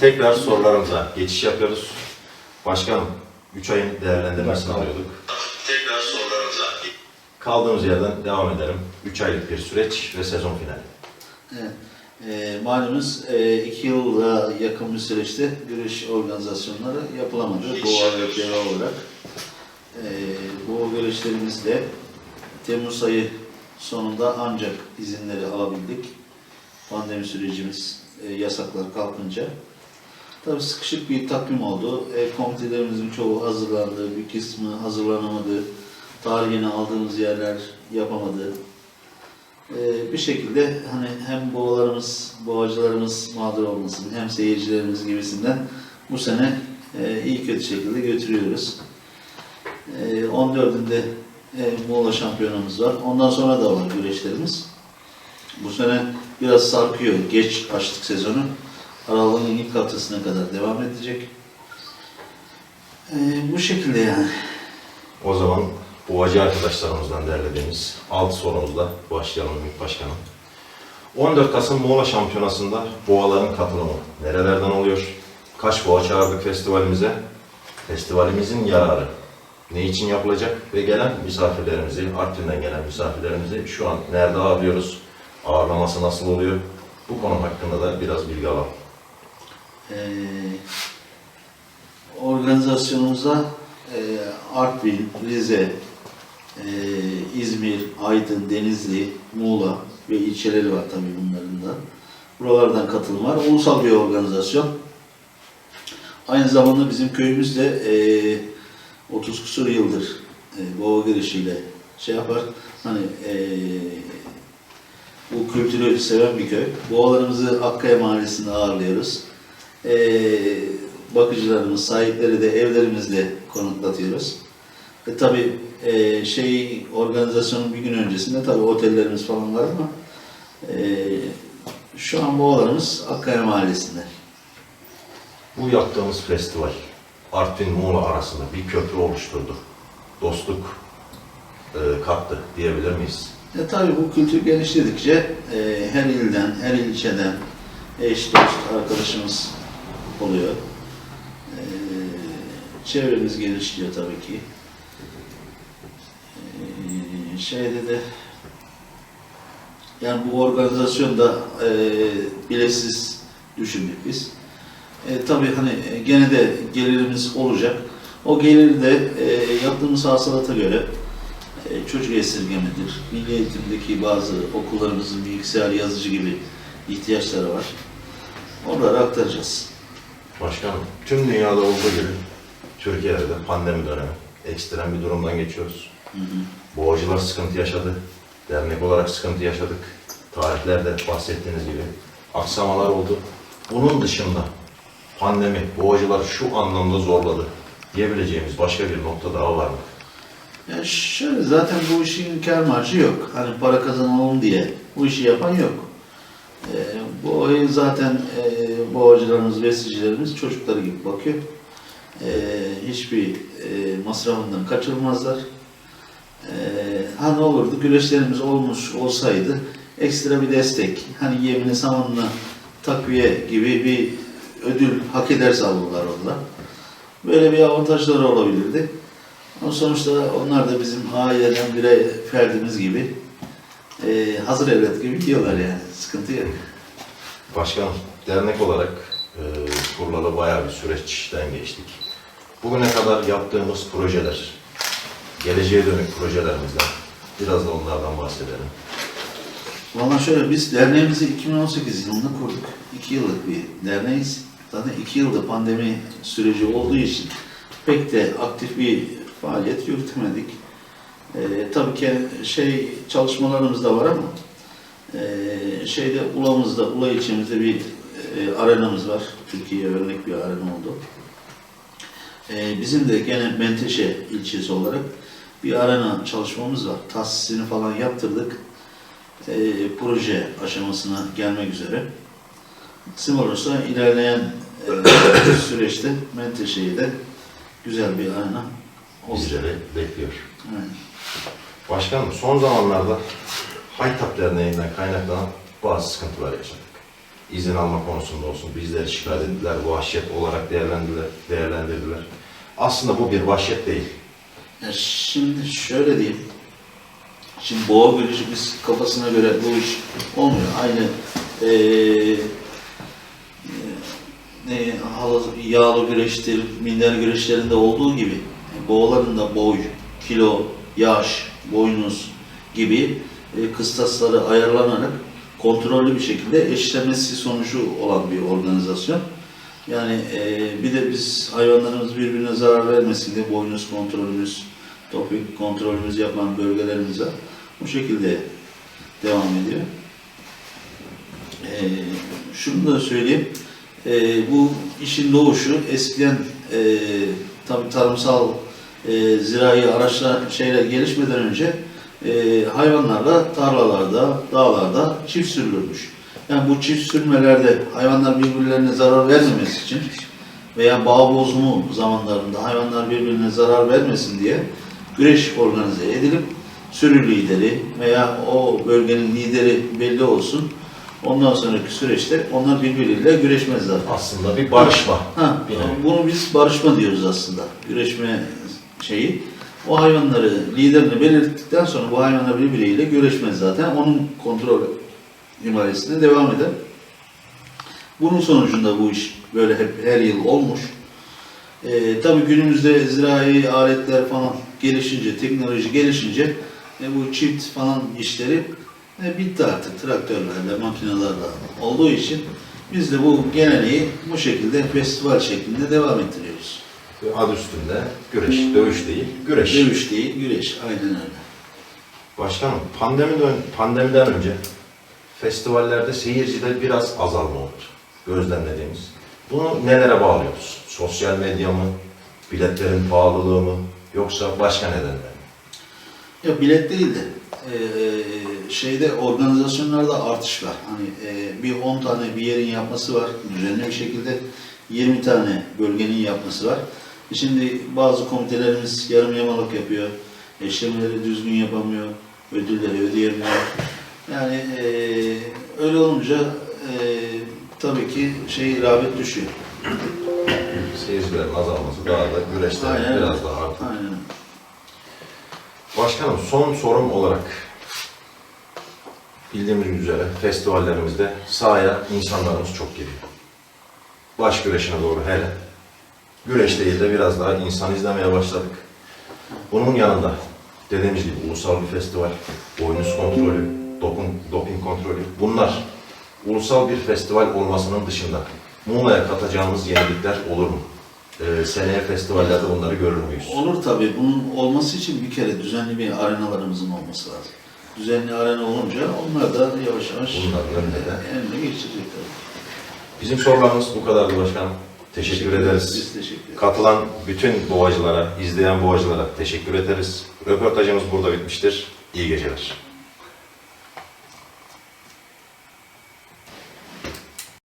Tekrar sorularımıza geçiş yapıyoruz. Başkanım, 3 ayın değerlendirmesini alıyorduk. Tekrar sorularımıza Kaldığımız yerden devam edelim. 3 aylık bir süreç ve sezon finali. Evet. E, malumunuz e, iki yıla yakın bir süreçte güreş organizasyonları yapılamadı. Bu ağırlıkları olarak. E, bu güreşlerimizde Temmuz ayı sonunda ancak izinleri alabildik. Pandemi sürecimiz e, yasaklar kalkınca. Tabii sıkışık bir takvim oldu. E, komitelerimizin çoğu hazırlandı, bir kısmı hazırlanamadı. Tarihini aldığımız yerler yapamadı. Ee, bir şekilde hani hem boğalarımız, boğacılarımız mağdur olmasın hem seyircilerimiz gibisinden bu sene e, iyi kötü şekilde götürüyoruz. E, 14'ünde e, Muğla şampiyonumuz var. Ondan sonra da var güreşlerimiz. Bu sene biraz sarkıyor. Geç açtık sezonu. Aralığın ilk haftasına kadar devam edecek. E, bu şekilde yani. O zaman boğacı arkadaşlarımızdan derlediğimiz 6 sorumuzla başlayalım Ümit Başkanım. 14 Kasım Muğla Şampiyonası'nda boğaların katılımı nerelerden oluyor? Kaç boğa çağırdık festivalimize? Festivalimizin yararı ne için yapılacak? Ve gelen misafirlerimizi, Artvin'den gelen misafirlerimizi şu an nerede ağırlıyoruz? Ağırlaması nasıl oluyor? Bu konu hakkında da biraz bilgi alalım. Ee, organizasyonumuza e, Artvin, Rize, e, İzmir, Aydın, Denizli, Muğla ve ilçeleri var tabii bunların da. Buralardan katılım var. Ulusal bir organizasyon. Aynı zamanda bizim köyümüz de e, 30 küsur yıldır e, boğa girişiyle şey yapar. Hani e, bu kültürü seven bir köy. Boğalarımızı Akkaya Mahallesi'nde ağırlıyoruz. Ee, bakıcılarımız, sahipleri de evlerimizde konuklatıyoruz. E, tabii e, şey organizasyonun bir gün öncesinde tabii otellerimiz falan var ama e, şu an boğalarımız Akkaya Mahallesi'nde. Bu yaptığımız festival Artvin Muğla arasında bir köprü oluşturdu. Dostluk e, kattı diyebilir miyiz? E, tabii bu kültür genişledikçe e, her ilden, her ilçeden eş dost arkadaşımız oluyor. E, çevremiz genişliyor tabii ki. E, şeyde de yani bu organizasyonda e, biletsiz düşündük biz. E, tabii hani e, gene de gelirimiz olacak. O geliri de e, yaptığımız hasılata göre e, çocuk esirgemedir. Milli eğitimdeki bazı okullarımızın bilgisayar yazıcı gibi ihtiyaçları var. Onları aktaracağız. Başkanım, tüm dünyada olduğu gibi Türkiye'de de pandemi dönemi ekstrem bir durumdan geçiyoruz. Hı hı. Boğacılar sıkıntı yaşadı. Dernek olarak sıkıntı yaşadık. Tarihlerde bahsettiğiniz gibi aksamalar oldu. Bunun dışında pandemi boğacılar şu anlamda zorladı diyebileceğimiz başka bir nokta daha var mı? Yani şöyle zaten bu işin kar marjı yok. Hani para kazanalım diye bu işi yapan yok. Ee, bu olayı zaten e, boğacılarımız, besicilerimiz çocukları gibi bakıyor. Ee, hiçbir e, masrafından kaçırmazlar. Ee, ha ne olurdu güreşlerimiz olmuş olsaydı ekstra bir destek. Hani yemini samanına takviye gibi bir ödül hak ederse alırlar onlar. Böyle bir avantajları olabilirdi. Ama sonuçta onlar da bizim aileden bire ferdimiz gibi e, hazır evlat gibi yiyorlar yani. Sıkıntı yok. Başkanım, dernek olarak e, kurulalı bayağı bir süreçten geçtik. Bugüne kadar yaptığımız projeler, geleceğe dönük projelerimizden biraz da onlardan bahsedelim. Valla şöyle biz derneğimizi 2018 yılında kurduk. 2 yıllık bir derneğiz. Zaten 2 yılda pandemi süreci olduğu için pek de aktif bir faaliyet yürütemedik. Ee, tabii ki şey çalışmalarımız da var ama e, şeyde Ula'mızda, Ula ilçemizde bir e, arenamız var. Türkiye'ye örnek bir arena oldu. Ee, bizim de gene Menteşe ilçesi olarak bir arena çalışmamız var. Tahsisini falan yaptırdık. Ee, proje aşamasına gelmek üzere. Kısım olursa ilerleyen e, süreçte Menteşe'yi de güzel bir arena olacak. Bizleri bekliyor. Evet. Başkanım, son zamanlarda Haytap Derneği'nden kaynaklanan bazı sıkıntılar yaşadık. İzin alma konusunda olsun bizleri şikayet ettiler, vahşet olarak değerlendirdiler. değerlendirdiler. Aslında bu bir vahşet değil. Ya şimdi şöyle diyeyim. Şimdi boğa güreşi biz kafasına göre bu iş olmuyor. Aynı eee ne halı, yağlı güreştir, minder güreşlerinde olduğu gibi boğaların da boy, kilo, yaş, boynuz gibi e, kıstasları ayarlanarak kontrollü bir şekilde eşlemesi sonucu olan bir organizasyon. Yani e, bir de biz hayvanlarımız birbirine zarar vermesin diye boynuz kontrolümüz, topik kontrolümüz yapan bölgelerimize bu şekilde devam ediyor. E, şunu da söyleyeyim, e, bu işin doğuşu eskiden e, tabii tarımsal e, zirai araçlar şeyler gelişmeden önce e, hayvanlarla tarlalarda, dağlarda çift sürülürmüş. Yani bu çift sürmelerde hayvanlar birbirlerine zarar vermemesi için veya bağ bozumu zamanlarında hayvanlar birbirine zarar vermesin diye güreş organize edilip sürü lideri veya o bölgenin lideri belli olsun. Ondan sonraki süreçte onlar birbiriyle güreşmezler. Aslında bir barışma. Ha, bunu biz barışma diyoruz aslında. Güreşme şeyi. O hayvanları liderini belirttikten sonra bu hayvanlar birbiriyle güreşmez zaten. Onun kontrol himayesine devam eder. Bunun sonucunda bu iş böyle hep her yıl olmuş. Ee, tabii günümüzde zirai aletler falan gelişince, teknoloji gelişince e, bu çift falan işleri e, bitti artık traktörlerle, makinelerle olduğu için biz de bu geleneği bu şekilde festival şeklinde devam ettiriyoruz. Adı üstünde güreş, dövüş değil, güreş. Dövüş değil, güreş. Aynen öyle. Başkanım, pandemiden, pandemiden önce festivallerde seyircide biraz azalma oldu. Gözlemlediğimiz. Bunu nelere bağlıyoruz? Sosyal medya mı? Biletlerin pahalılığı mı? Yoksa başka nedenler mi? Ya bilet değil de eee, şeyde organizasyonlarda artış var. Hani eee, bir 10 tane bir yerin yapması var düzenli bir şekilde 20 tane bölgenin yapması var. E Şimdi bazı komitelerimiz yarım yamalak yapıyor. Eşlemeleri düzgün yapamıyor. Ödülleri ödeyemiyor. Yani eee, öyle olunca eee, tabii ki şey rağbet düşüyor. Seyircilerin azalması daha da güreşlerin Aynen. biraz daha arttı. Aynen. Başkanım son sorum olarak bildiğimiz üzere festivallerimizde sahaya insanlarımız çok geliyor. Baş güreşine doğru hele. Güreş değil de biraz daha insan izlemeye başladık. Bunun yanında dediğimiz gibi ulusal bir festival, boynuz kontrolü, doping, doping kontrolü bunlar ulusal bir festival olmasının dışında Muğla'ya katacağımız yenilikler olur mu? Ee, seneye festivallerde bunları görür müyüz? Olur tabii. Bunun olması için bir kere düzenli bir arenalarımızın olması lazım. Düzenli arena olunca onlar da yavaş yavaş Bunların önünde de. eline geçecekler. Bizim sorularımız bu kadardı başkanım. Teşekkür ederiz. Biz teşekkür ederiz. Katılan bütün boğacılara, izleyen boğacılara teşekkür ederiz. Röportajımız burada bitmiştir. İyi geceler.